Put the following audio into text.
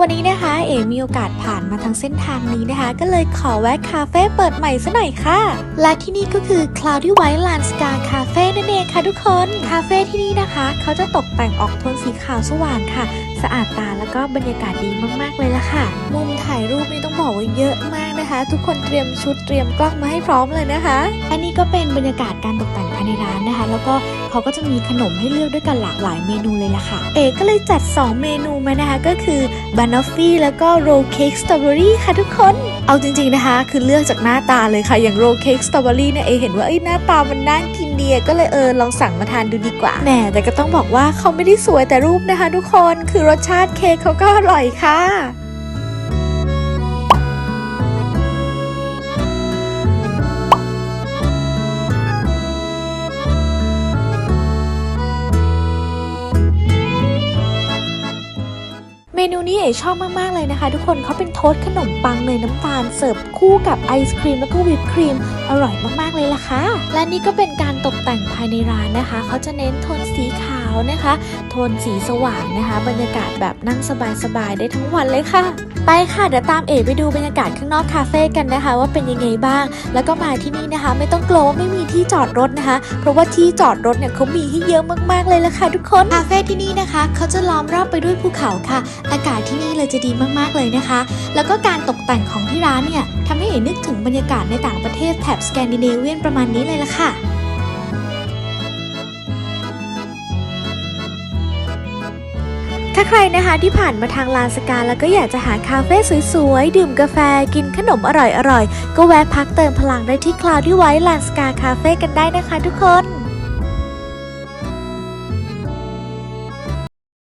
วันนี้นะคะเอ๋มีโอกาสผ่านมาทางเส้นทางนี้นะคะ ก็เลยขอแวะคาเฟ่เปิดใหม่ซะหน่อยค่ะ และที่นี่ก็คือ Cloudy White Landscape Cafe นั่นเองค่ะทุกคน คาเฟ่ที่นี่นะคะ เขาจะตกแต่งออกโทนสีขาวสว่างค่ะ สะอาดตาแล้วก็บรรยากาศดีมากๆเลยละค่ะ มุมถ่ายรูปนี่ต้องบอกว่าเยอะมาก นะคะ ทุกคนเตรียมชุดเตรียมกล้องมาให้พร้อมเลยนะคะอันนี้ก็เป็นบรรยากาศการตกแต่งภายในร้านนะคะ แล้วก็เขาก็จะมีขนมให้เลือกด้วยกันหลากหลายเมนูเลยล่ะค่ะ เอ๋ก็เลยจัด 2 เมนูมานะคะ ก็คือบานอฟฟี่แล้วก็โรลเค้กสตรอเบอรี่ค่ะทุกคน เอาจริงๆนะคะ คือเลือกจากหน้าตาเลยค่ะ อย่างโรลเค้กสตรอเบอรี่เนี่ยเอเห็นว่าเอ้ยหน้าตามันน่ากินดีก็เลยเออลองสั่งมาทานดูดีกว่าแหมแต่ก็ต้องบอกว่าเขาไม่ได้สวยแต่รูปนะคะ ทุกคนคือรสชาติเค้กเขาก็อร่อยค่ะ นูนี้เอ๋ชอบมาก ๆ เลยนะคะ ทุกคนเขาเป็นโทสต์ขนมปังเนยน้ำตาลเสิร์ฟคู่กับไอศครีมแล้วก็วิปครีมอร่อยมาก ๆ เลยล่ะค่ะ และนี่ก็เป็นการตกแต่งภายในร้านนะคะ เขาจะเน้นโทนสีขาว นะคะ โทนสีสว่างนะคะ บรรยากาศแบบนั่งสบายๆได้ทั้งวันเลยค่ะ ไปค่ะเดี๋ยวตามเอ๋ไปดูบรรยากาศข้างนอกคาเฟ่กันนะคะ ว่าเป็นยังไงบ้าง แล้วก็มาที่นี่นะคะ ไม่ต้องกลัวว่าไม่มีที่จอดรถนะคะ เพราะว่าที่จอดรถเนี่ยเขามีให้เยอะมากๆเลยละค่ะทุกคนคาเฟ่ที่นี่นะคะเขาจะล้อมรอบไปด้วยภูเขาค่ะ อากาศที่นี่เลยจะดีมากๆเลยนะคะ แล้วก็การตกแต่งของที่ร้านเนี่ยทำให้เอ๋นึกถึงบรรยากาศในต่างประเทศแถบสแกนดิเนเวียนประมาณนี้เลยละค่ะ ถ้าใครนะคะที่ผ่านมาทางลานสกาแล้วก็อยากจะหาคาเฟ่สวยๆ ดื่มกาแฟกินขนมอร่อยๆ ก็แวะพักเติมพลังได้ที่คลาวที่ไว้ลานสกาคาเฟ่กันได้นะคะทุกคน